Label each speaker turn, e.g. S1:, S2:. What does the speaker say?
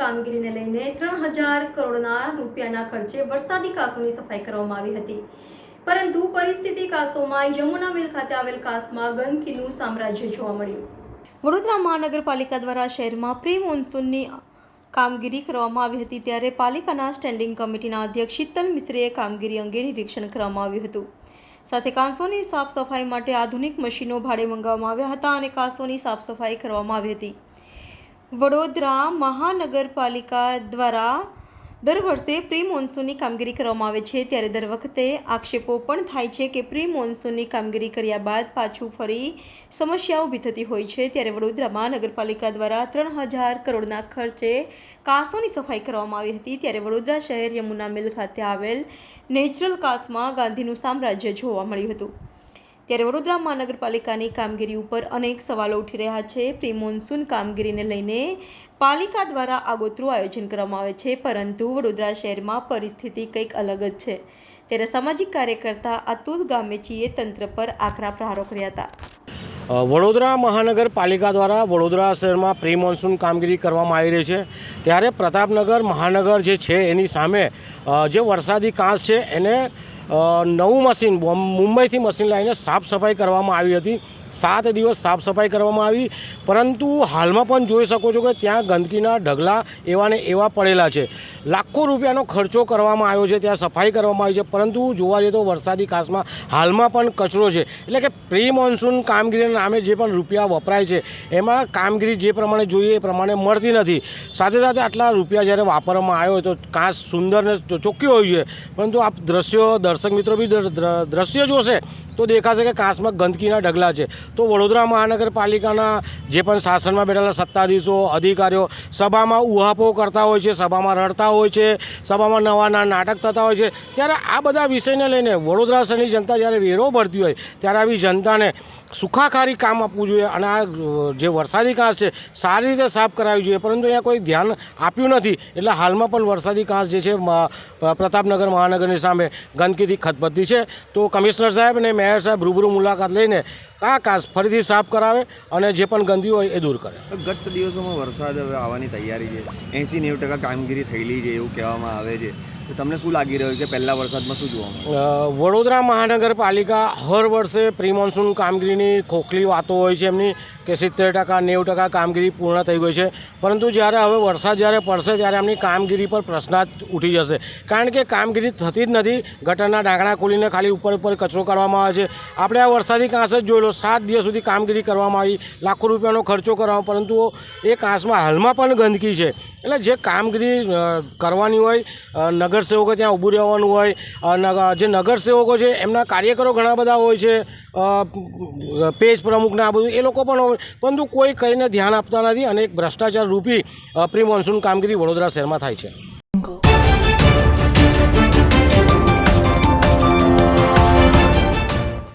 S1: કામગીરીને લઈને ત્રણ હજાર કરોડના રૂપિયાના ખર્ચે વરસાદી કાસોની સફાઈ કરવામાં આવી હતી. પરંતુ પરિસ્થિતિ કાસોમાં યમુના મિલ ખાતે આવેલ કાસમાં ગંદકીનું સામ્રાજ્ય જોવા મળ્યું. વડોદરા મહાનગરપાલિકા દ્વારા શહેરમાં પ્રી મોન્સૂનની કામગીરી કરવામાં આવી હતી ત્યારે પાલિકાના સ્ટેન્ડિંગ કમિટીના અધ્યક્ષ શીતલ મિશ્રીએ કામગીરી અંગે નિરીક્ષણ કરવામાં આવ્યું હતું. સાથે કાંસોની સાફ સફાઈ માટે આધુનિક મશીનો ભાડે મંગાવવામાં આવ્યા હતા અને કાંસોની સાફ સફાઈ કરવામાં આવી હતી. વડોદરા મહાનગરપાલિકા દ્વારા દર વર્ષે પ્રી મોન્સૂનની કામગીરી કરવામાં આવે છે. ત્યારે દર વખતે આક્ષેપો પણ થાય છે કે પ્રી મોન્સૂનની કામગીરી કર્યા બાદ પાછું ફરી સમસ્યા ઊભી થતી હોય છે. ત્યારે વડોદરા મહાનગરપાલિકા દ્વારા ત્રણ હજાર કરોડના ખર્ચે કાંસોની સફાઈ કરવામાં આવી હતી. ત્યારે વડોદરા શહેર યમુના મિલ ખાતે આવેલ નેચરલ કાંસમાં ગાંધીનું સામ્રાજ્ય જોવા મળ્યું હતું. ત્યારે વડોદરા મહાનગરપાલિકાની કામગીરી ઉપર અનેક સવાલો ઉઠી રહ્યા છે. પ્રી મોન્સૂન કામગીરીને લઈને પાલિકા દ્વારા આગોતરું આયોજન કરવામાં આવે છે, પરંતુ વડોદરા શહેરમાં પરિસ્થિતિ કંઈક અલગ જ છે. ત્યારે સામાજિક કાર્યકર્તા અતુલ ગામેચીએ તંત્ર પર આકરા પ્રહારો કર્યા હતા.
S2: વડોદરા મહાનગરપાલિકા દ્વારા વડોદરા શહેરમાં પ્રી મોન્સૂન કામગીરી કરવામાં આવી રહી છે. ત્યારે પ્રતાપનગર મહાનગર જે છે, એની સામે જે વરસાદી કાંસ છે, એને નવું મશીન મુંબઈથી મશીન લાવીને સાફ સફાઈ કરવામાં આવી હતી. સાત દિવસ સાફ સફાઈ કરવામાં આવી. પરંતુ હાલમાં પણ જોઈ શકો છો કે ત્યાં ગંદકીના ઢગલા એવા ને એવા પડેલા છે. લાખો રૂપિયાનો ખર્ચો કરવામાં આવ્યો છે, ત્યાં સફાઈ કરવામાં આવી છે. પરંતુ જોવા જઈએ તો વરસાદી કાસમાં હાલમાં પણ કચરો છે. એટલે કે પ્રી મોન્સૂન કામગીરીના નામે જે પણ રૂપિયા વપરાય છે, એમાં કામગીરી જે પ્રમાણે જોઈએ એ પ્રમાણે મળતી નથી. સાથે સાથે આટલા રૂપિયા જ્યારે વાપરવામાં આવ્યો હોય તો કાંસ સુંદર ને ચોખ્ખી હોય છે. પરંતુ આપ દ્રશ્યો, દર્શક મિત્રો બી દ્ર- દ્રશ્ય જોશે તો દેખાશે કે કાંસમાં ગંદકીના ઢગલા છે. તો વડોદરા મહાનગરપાલિકાના જે પણ શાસનમાં બેઠેલા સત્તાધીશો, અધિકારીઓ, સભામાં ઉહાપો કરતા હોય છે, સભામાં રડતા હોય છે, સભામાં નવા નવા નાટક થતા હોય છે, ત્યારે આ બધા વિષયને લઈને વડોદરા શહેરની જનતા જ્યારે વેરો ભરતી હોય, ત્યારે આવી જનતાને સુખાકારી કામ આપવું જોઈએ અને આ જે વરસાદી કાંસ છે, સારી રીતે સાફ કરાવવી જોઈએ. પરંતુ અહીંયા કોઈ ધ્યાન આપ્યું નથી. એટલે હાલમાં પણ વરસાદી કાંસ જે છે પ્રતાપનગર મહાનગરની સામે ગંદકીથી ખતબત્તી છે. તો કમિશનર સાહેબ અને મેયર સાહેબ રૂબરૂ મુલાકાત લઈને આ કાંસ ફરીથી સાફ કરાવે અને જે પણ ગંદકી હોય એ દૂર કરે.
S3: ગત દિવસોમાં વરસાદ હવે આવવાની તૈયારી છે. એંસી નેવું ટકા કામગીરી થયેલી છે એવું કહેવામાં આવે છે. તમને શું લાગી રહ્યું કે પહેલા વરસાદમાં શું જોવા
S2: વડોદરા મહાનગરપાલિકા હર વર્ષે પ્રી કામગીરીની ખોખલી વાતો હોય છે એમની કે સિત્તેર ટકા નેવું ટકા કામગીરી પૂર્ણ થઈ ગઈ છે. પરંતુ જ્યારે હવે વરસાદ જ્યારે પડશે ત્યારે એમની કામગીરી પર પ્રશ્નાર્થ ઉઠી જશે. કારણ કે કામગીરી થતી જ નથી. ગટરના ડાંકણા ખોલીને ખાલી ઉપર ઉપર કચરો કરવામાં આવે છે. આપણે આ વરસાદી કાંસ જ જોઈ સાત દિવસ સુધી કામગીરી કરવામાં આવી. લાખો રૂપિયાનો ખર્ચો કરવામાં પરંતુ એ કાંસમાં હાલમાં પણ ગંદકી છે. એટલે જે કામગીરી કરવાની હોય અ, નગરસેવકો ત્યાં ઊભું રહેવાનું હોય જે નગરસેવકો છે, એમના કાર્યકરો ઘણા બધા હોય છે પેજ પ્રમુખના આ બધું, એ લોકો પણ પરંતુ કોઈ કહીને ધ્યાન આપતા નથી અને એક ભ્રષ્ટાચાર રૂપી પ્રી મોન્સૂન કામગીરી વડોદરા શહેરમાં થાય છે.